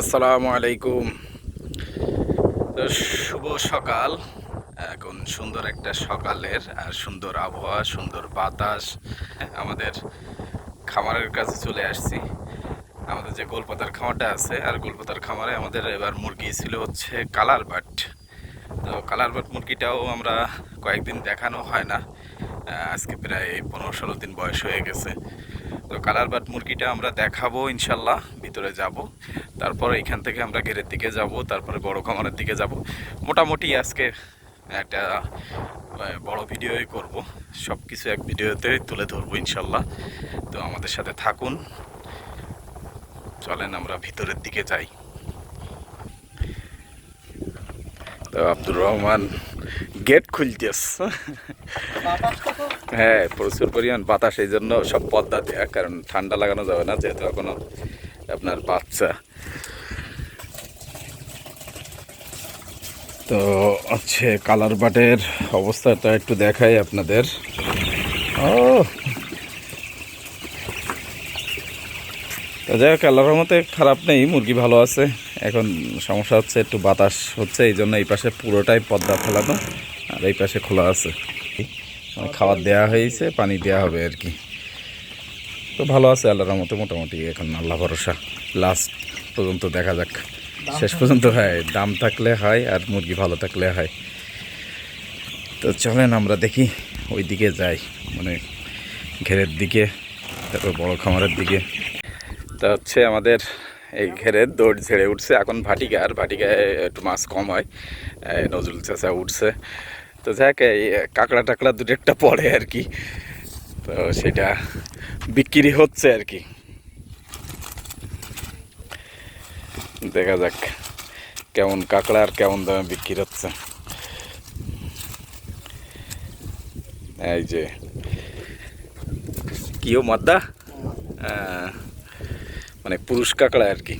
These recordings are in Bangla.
আসসালামু আলাইকুম। শুভ সকাল। এখন সুন্দর একটা সকালের আর সুন্দর আবহাওয়া, সুন্দর বাতাস আমাদের খামারের কাছে চলে আসছি। আমাদের যে গোলপাতার খামারটা আছে, আর গোলপাতার খামারে আমাদের এবার মুরগি ছিল হচ্ছে কালার বাট। তো কালার বাট মুরগিটাও আমরা কয়েকদিন দেখানো হয় না। আজকে প্রায় পনেরো ষোলো দিন বয়স হয়ে গেছে। তো কালার বাট মুরগিটা আমরা দেখাবো ইনশাল্লাহ, ভিতরে যাব। তারপর এখান থেকে আমরা ঘেরের দিকে যাব, তারপরে বড় খামারের দিকে যাব। মোটামুটি আজকে একটা বড় ভিডিওই করব। সব কিছু এক ভিডিওতে তুলে ধরবো ইনশাল্লাহ। তো আমাদের সাথে থাকুন। চলেন আমরা ভিতরের দিকে যাই। তো আব্দুর রহমান গেট খুলতেস হ্যাঁ প্রচুর পরিমাণ বাতাস, এই জন্য সব পদ্মা দেয়া, কারণ ঠান্ডা লাগানো যাবে না, যেহেতু এখনও আপনার বাচ্চা। তো হচ্ছে কালার বাটের অবস্থাটা একটু দেখাই আপনাদের। ও যাই হোক আল্লাহর মতে খারাপ নেই মুরগি ভালো আছে। এখন সমস্যা হচ্ছে একটু বাতাস হচ্ছে এই জন্য এই পাশে পুরোটাই পদ্মা ফেলানো আর এই পাশে খোলা আছে। মানে খাবার দেওয়া হয়েছে পানি দেওয়া হবে আর কি। তো ভালো আছে আল্লাহর মতো মোটামুটি এখন আল্লাহ ভরসা। লাস্ট পর্যন্ত দেখা যাক। শেষ পর্যন্ত হয় দাম থাকলে হয় আর মুরগি ভালো থাকলে হয়। তো চলেন আমরা দেখি ওই দিকে যাই মানে ঘেরের দিকে তারপর বড় খামারের দিকে। তা হচ্ছে আমাদের এই ঘেরের দৌড় ঝেড়ে উঠছে। এখন ভাটিকা আর ভাটিকায় একটু মাছ কম হয়। নজরুল চাচা উঠছে। তো যাক এই কাঁকড়া টাকড়া দুটো একটা পড়ে আর কি। তো সেটা বিক্রি হচ্ছে আর কি। দেখা যাক কেমন কাঁকড়া আর কেমন দামে বিক্রি হচ্ছে। এই যে কিও মাদ্দা? আহ, মানে পুরুষ কাঁকড়া আর কি।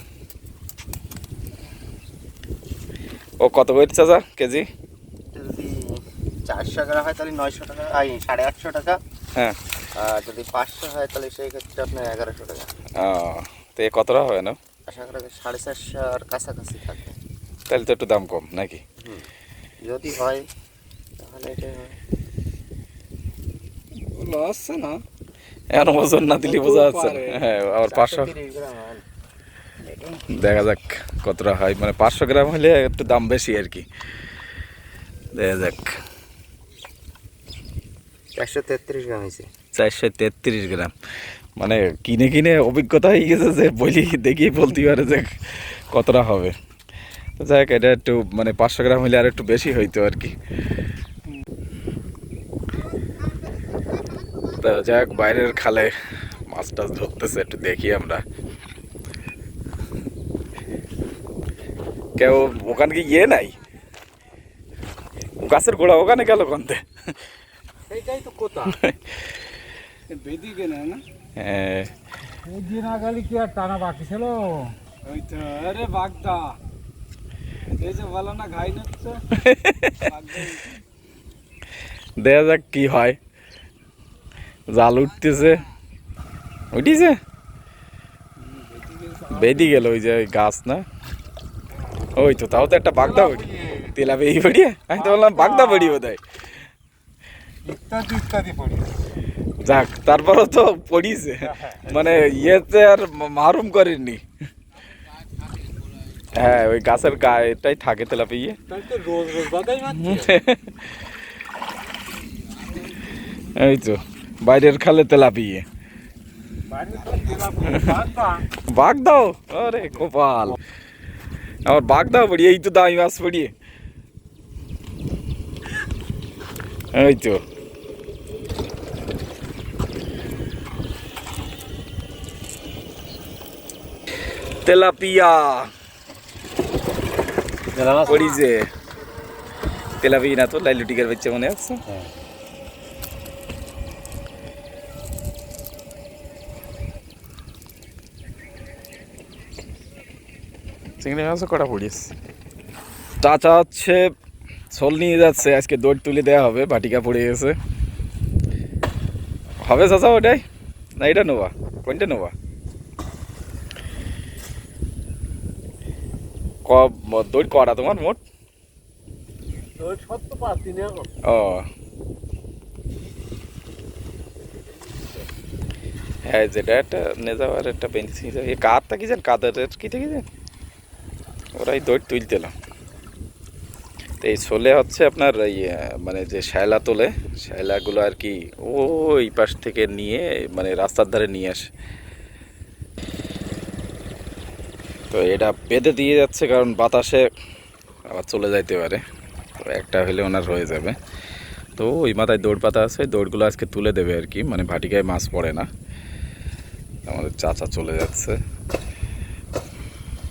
ও কত করে চাচা কেজি? যদি চারশো গ্রাম হয় তাহলে নয়শো টাকা আই সাড়ে আটশো টাকা। হ্যাঁ। আর যদি পাঁচশো হয় তাহলে সেই ক্ষেত্রে আপনার এগারোশো টাকা। ও, তো এ কতটা হবে না? আশা করা সাড়ে চারশোর কাছাকাছি থাকে। তাহলে তো একটু দাম কম নাকি? যদি হয় তাহলে এটা লস না? এখন ওজন না দিলে বোঝা যাচ্ছে হ্যাঁ আবার পাঁচশো। দেখা যাক কতটা হয়। মানে পাঁচশো গ্রাম হলে একটু দাম বেশি আর কি। দেখা যাক। একশো তেত্রিশ গ্রাম হয়েছে। চারশো তেত্রিশ গ্রাম। মানে কিনে কিনে অভিজ্ঞতা হয়ে গেছে যে বলি দেখি বলতে পারে যে কতটা হবে। হোক এটা একটু মানে পাঁচশো গ্রাম হলে আর একটু বেশি হইতো আর কি। তো যাই হোক বাইরের খালে মাছ টাছ ধরতেছে একটু দেখি আমরা। কেউ ওখানে কি ইয়ে নাই? গাছের গোড়া ওখানে গেল কন্তে তো কথা। বেদিকে না না? হ্যাঁ। কি আর টানা বাকি ছিল? ওই তো আরে বাগদা। এই যে বলো না ঘাই নিচ্ছে। দেখা যাক কি হয়। জাল উঠতেছে। উঠিছে? বেদি গেল ওই যে গাছ না? ওই তো তাও তো একটা বাগদা বড়ি। তেলা বেই বড়িয়ে আমি তো বললাম বাগদা বড়ি বোধ হয় যাক তারপরও তো পড়িছে। মানে ইয়েতে আর মারুম করেননি। হ্যাঁ ওই গাছের গায়েটাই থাকে তেলা পেয়ে এই তো। বাইরের খালে তেলাপিয়ে। বাঘ দাও আরে কপাল আমার বাঘ দাও পড়ি এই তো দামি মাছ পড়িয়ে এই তো। তেলাপিয়া। পড়িছে। তেলাপিয়া না তো লাইলুটিকার বাচ্চা মনে আছে? চিংড়ি মাছও কটা পড়িস চাচা হচ্ছে শোল নিয়ে যাচ্ছে আজকে দৌড় তুলে দেওয়া হবে বাটিকা পড়ে গেছে। হবে চাচা ওটাই? না এটা নেবা কোনটা নেবা ক দৌড় করা তোমার মোট? ও। হ্যাঁ যেটা একটা নিয়ে যাওয়ার একটা পেন্সিল এই কাঠটা কি জান কাদের কি থেকে জান ওরাই দৌড় তুলতেলাম তো এই শোলে হচ্ছে আপনার এই মানে যে শ্যালা তোলে, শ্যালাগুলো আর কি ওই পাশ থেকে নিয়ে মানে রাস্তার ধারে নিয়ে আসে। তো এটা বেঁধে দিয়ে যাচ্ছে কারণ বাতাসে আবার চলে যাইতে পারে। তো একটা হলে ওনার হয়ে যাবে। তো ওই মাথায় দৌড় পাতা আছে দৌড়গুলো আজকে তুলে দেবে আর কি মানে ভাটিকায় মাছ পড়ে না। আমাদের চাচা চলে যাচ্ছে।